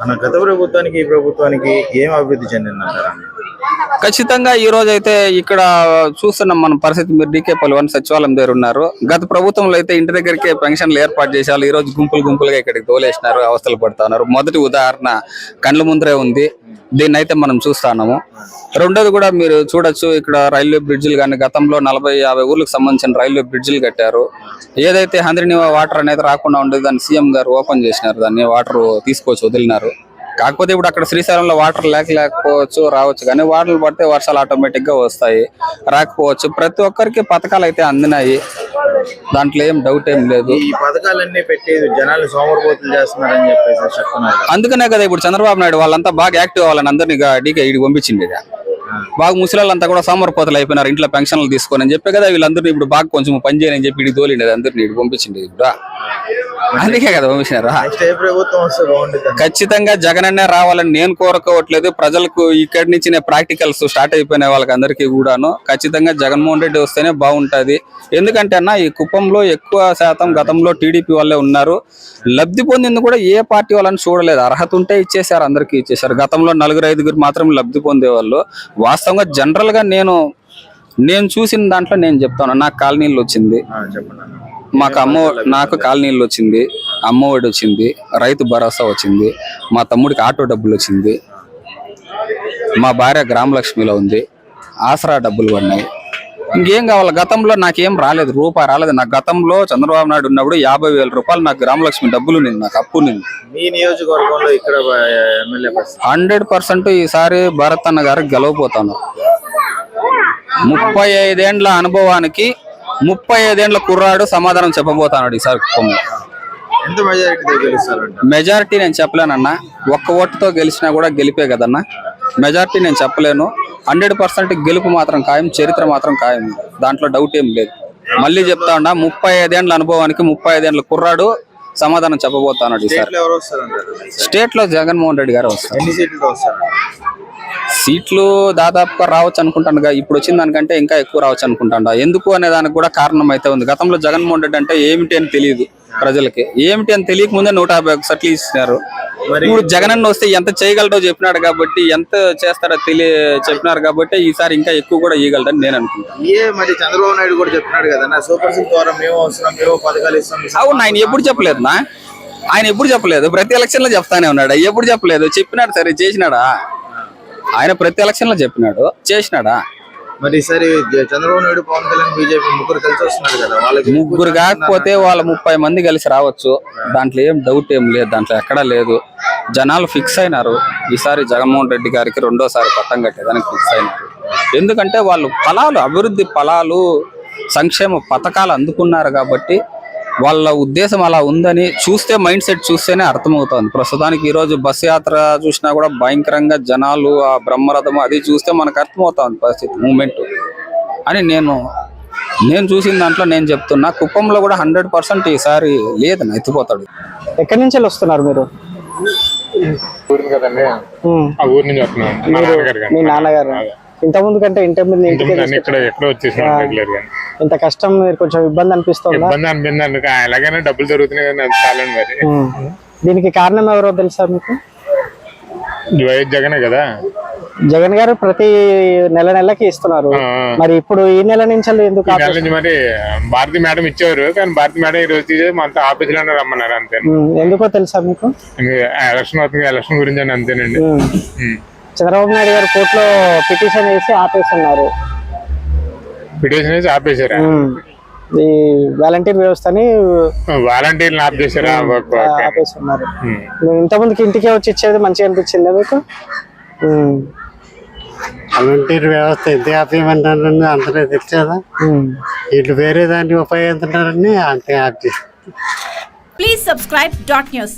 మన గత ప్రభుత్వానికి ఈ ప్రభుత్వానికి ఏం అభివృద్ధి చెందిందంటారా ఖచ్చితంగా ఈ రోజు అయితే ఇక్కడ చూస్తున్నాం మన పరిస్థితి మీరు డీకే వన్ సచివాలయం దగ్గర ఉన్నారు. గత ప్రభుత్వంలో అయితే ఇంటి దగ్గరికే పెన్షన్లు ఏర్పాటు చేశారు. ఈ రోజు గుంపులు గుంపులుగా ఇక్కడికి తోలేసినారు అవస్థలు పడుతున్నారు. మొదటి ఉదాహరణ కండ్ల ముందరే ఉంది. దీన్ని అయితే మనం చూస్తాము రెండోది కూడా మీరు చూడొచ్చు ఇక్కడ రైల్వే బ్రిడ్జిలు కానీ గతంలో నలభై యాభై ఊర్లకు సంబంధించిన రైల్వే బ్రిడ్జిలు కట్టారు. ఏదైతే హంద్రినివా వాటర్ అనేది రాకుండా ఉండేది దాన్ని సీఎం గారు ఓపెన్ చేసినారు. దాన్ని వాటర్ తీసుకొచ్చి వదిలినారు. కాకపోతే ఇప్పుడు అక్కడ శ్రీశైలంలో వాటర్ లేక లేకపోవచ్చు రావచ్చు. కానీ వాటర్లు పడితే వర్షాలు ఆటోమేటిక్గా వస్తాయి రాకపోవచ్చు. ప్రతి ఒక్కరికి పథకాలు అయితే అందినాయి. దాంట్లో ఏం డౌట్ ఏం లేదు ఈ పథకాలన్నీ పెట్టి జనాలు సోమరపోతులు చేస్తున్నారని చెప్పేసి చెప్తున్నారు. అందుకనే కదా ఇప్పుడు చంద్రబాబు నాయుడు వాళ్ళంతా బాగా యాక్టివ్ అవ్వాలని అందరినీ డీకే ఇడికి పంపించింది. బాగా ముసలాళ్ళంతా కూడా సోమరపోతలు అయిపోయినారు ఇంట్లో పెన్షన్లు తీసుకొని అని చెప్పి కదా వీళ్ళందరినీ ఇప్పుడు బాగా కొంచెం పని చేయని చెప్పి ఇడికి తోలిండేది అందరినీ ఇడికి పంపించింది ఇప్పుడు అందుకే కదా పంపించినారు ఖచ్చితంగా జగనన్నే రావాలని నేను కోరుకోవట్లేదు ప్రజలకు ఇక్కడి నుంచి ప్రాక్టికల్స్ స్టార్ట్ అయిపోయిన వాళ్ళకి అందరికీ కూడాను. ఖచ్చితంగా జగన్మోహన్ రెడ్డి వస్తేనే బాగుంటది. ఎందుకంటే అన్న ఈ కుప్పంలో ఎక్కువ శాతం గతంలో టీడీపీ వాళ్ళే ఉన్నారు. లబ్ధి పొందింది కూడా ఏ పార్టీ వాళ్ళని చూడలేదు. అర్హత ఉంటే ఇచ్చేసారు అందరికీ ఇచ్చేసారు గతంలో నలుగురు ఐదుగురు మాత్రం లబ్ధి పొందేవాళ్ళు. వాస్తవంగా జనరల్గా నేను నేను చూసిన దాంట్లో నేను చెప్తాను. నాకు కాలనీళ్ళు వచ్చింది. అన్న. మాకు అమ్మ నాకు కాలనీళ్ళు వచ్చింది అమ్మఒడి వచ్చింది రైతు భరోసా వచ్చింది మా తమ్ముడికి ఆటో డబ్బులు వచ్చింది మా భార్య గ్రామలక్ష్మిలో ఉంది ఆసరా డబ్బులు పడినాయి. ఇంకేం కావాలి? గతంలో నాకేం రాలేదు రూపాయి రాలేదు. నాకు గతంలో చంద్రబాబు నాయుడు ఉన్నప్పుడు యాభై వేల రూపాయలు నాకు గ్రామలక్ష్మి డబ్బులు నింది నాకు అప్పు నింది మీ నియోజకవర్గంలో ఇక్కడ హండ్రెడ్ పర్సెంట్ ఈసారి భరత్ అన్న గారికి గెలవబోతాను. ముప్పై ఐదేండ్ల అనుభవానికి ముప్పై ఐదేండ్ల కుర్రాడు సమాధానం చెప్పబోతాడు ఈసారి కుప్పంలో మెజారిటీ నేను చెప్పలేనన్నా. ఒక్క ఓటుతో గెలిచినా కూడా గెలిపే కదన్నా. మెజారిటీ నేను చెప్పలేను. హండ్రెడ్ పర్సెంట్ గెలుపు మాత్రం ఖాయం చరిత్ర మాత్రం ఖాయం. దాంట్లో డౌట్ ఏం లేదు. మళ్ళీ చెప్తా ఉన్నా ముప్పై ఐదేండ్ల అనుభవానికి ముప్పై ఐదేండ్ల కుర్రాడు సమాధానం చెప్పబోతున్నాడు ఈసారి స్టేట్లో జగన్మోహన్ రెడ్డి గారు వస్తారు? సీట్లు దాదాపుగా రావచ్చు అనుకుంటాను ఇప్పుడు వచ్చిన దానికంటే ఇంకా ఎక్కువ రావచ్చు అనుకుంటాను ఎందుకు అనే దానికి కూడా కారణం అయితే ఉంది. గతంలో జగన్మోహన్ రెడ్డి అంటే ఏమిటి అని తెలియదు ప్రజలకి. ఏమిటి అని తెలియక ముందే నూట యాభై ఒక సీట్లు ఇచ్చినారు. మరి ఇప్పుడు జగనన్న వస్తే ఎంత చేయగలడో చెప్పినాడు కాబట్టి ఎంత చేస్తాడో తెలియ చెప్పినారు కాబట్టి ఈసారి ఇంకా ఎక్కువ కూడా ఇవ్వగలడని నేను అనుకుంటాను ఏ మరి చంద్రబాబు నాయుడు కూడా చెప్తున్నాడు కదా సూపర్ సిక్స్ ద్వారా మేము మేము పథకాలు ఇస్తాం అవును ఆయన ఎప్పుడు చెప్పలేదు నా? ఆయన ఎప్పుడు చెప్పలేదు? ప్రతి ఎలక్షన్లో చెప్తానే ఉన్నాడు. ఎప్పుడు చెప్పలేదు? చెప్పినాడు సరే చేసినాడా? ఆయన ప్రతి ఎలక్షన్లో చెప్పినాడు. చేసినాడా? మరి ఈసారి చంద్రబాబు నాయుడు పవన్ కళ్యాణ్ బీజేపీ ముగ్గురు కలిసి వస్తున్నారు కదా వాళ్ళకి ముగ్గురు కాకపోతే వాళ్ళ ముప్పై మంది కలిసి రావచ్చు. దాంట్లో ఏం డౌట్ ఏం లేదు దాంట్లో ఎక్కడా లేదు. జనాలు ఫిక్స్ అయినారు. ఈసారి జగన్మోహన్ రెడ్డి గారికి రెండోసారి పట్టం కట్టేదానికి ఫిక్స్ అయినారు. ఎందుకంటే వాళ్ళు ఫలాలు అభివృద్ధి ఫలాలు సంక్షేమ పథకాలు అందుకున్నారు కాబట్టి వాళ్ళ ఉద్దేశం అలా ఉందని చూస్తే మైండ్ సెట్ చూస్తేనే అర్థమవుతుంది. ప్రస్తుతానికి ఈ రోజు బస్సు యాత్ర చూసినా కూడా భయంకరంగా జనాలు ఆ బ్రహ్మరథం అది చూస్తే మనకు అర్థమవుతుంది పరిస్థితి మూమెంట్. అని నేను నేను చూసిన దాంట్లో నేను చెప్తున్నా కుప్పంలో కూడా హండ్రెడ్ పర్సెంట్ ఈసారి లేదు ఎత్తిపోతాడు. ఎక్కడి నుంచి వస్తున్నారు మీరు? మీ నాన్నగారు ఇంత ముందు కంటే ఇంటి ముందు ఇంత కష్టం మీరు కొంచెం ఇబ్బంది అనిపిస్తుందా? ఇబ్బంది అనిపిందండి ఎలాగైనా డబ్బులు దొరుకుతున్నాయి కానీ చాలండి మరి. దీనికి కారణం ఎవరో తెలుసా మీకు? వైఎస్ జగనే కదా. జగన్ గారు ప్రతి నెల నెలకి ఇస్తున్నారు. మరి ఇప్పుడు ఈ నెల నుంచి ఎందుకు మరి భారతి మేడం ఇచ్చేవారు కానీ భారతి మేడం ఈ రోజు మనతో ఆఫీసులోనే రమ్మన్నారు అంతే. ఎందుకో తెలుసా మీకు? ఎలక్షన్ అవుతుంది ఎలక్షన్ గురించి అంతేనండి. చంద్రబాబు నాయుడు గారు కోర్టులో పిటిషన్ వేసి ఆపేస్తున్నారు పిటిషన్ వేసి ఆపేశారా. ఈ వాలంటీర్ వ్యవస్థని వాలంటీర్లు ఆఫ్ చేశారా. ఆపేస్తున్నారు. ఇంత ముందుకి ఇంటికే వచ్చి ఇచ్చేది మంచిగా అనిపించిందా మీకు. వాలంటీర్ వ్యవస్థ ఎంత ఆపేయమన్నారని అందరూ తెచ్చేదా. వీళ్ళు వేరే దాన్ని ఉపయోగిస్తున్నారని అంతే ఆపేసి Please subscribe dot news.